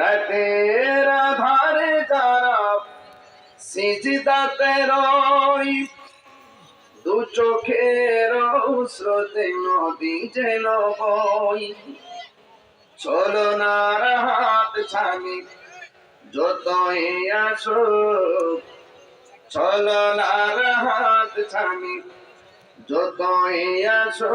রাতের আধারে যারা সিজদাতে রই, দু চোখের স্রোতে নদী যেন বই। চলো হাত ছানি, যতই আসো চলো না হাত ছানি, যতই আসো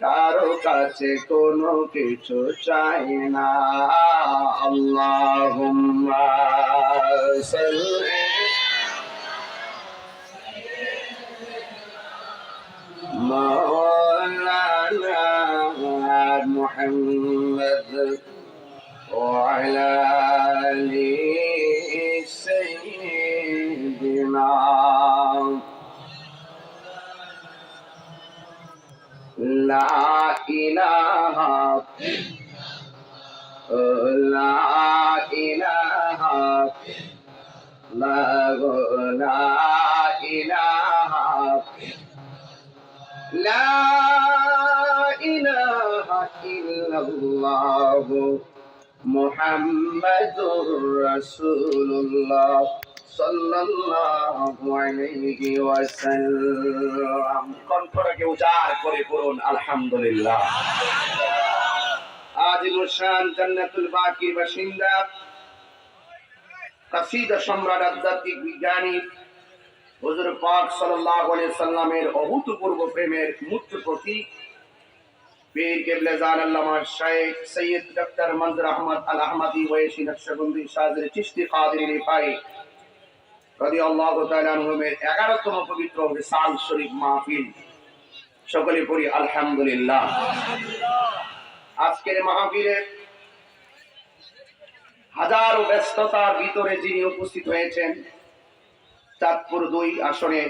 কারো কাছে কোনো কিছু চাই না আল্লাহুম্মা সাল্লি مولانا محمد وعلى آل লা ইলাহা লা ইলাহা লা লা ইলাহা লা ইলাহা মুহাম্মাদুর রাসূলুল্লাহ কণ্ঠটাকে উজাড় করে পড়ুন, আলহামদুলিল্লাহ। আজিমুল শান অভূতপূর্ব প্রেমের মুক্ত প্রতীক সৈয়দ ডক্টর আহমদ আল আহমদি নকশবন্দি রাদিয়াল্লাহু আল্লাহ 11তম পবিত্র বিশাল শরীফ মাহফিল। সকলে পড়ি আলহামদুলিল্লাহ। আজকের মাহফিলে হাজারো ব্যস্ততার ভিতরে যিনি উপস্থিত হয়েছেন, চাঁদপুর দুই আসনে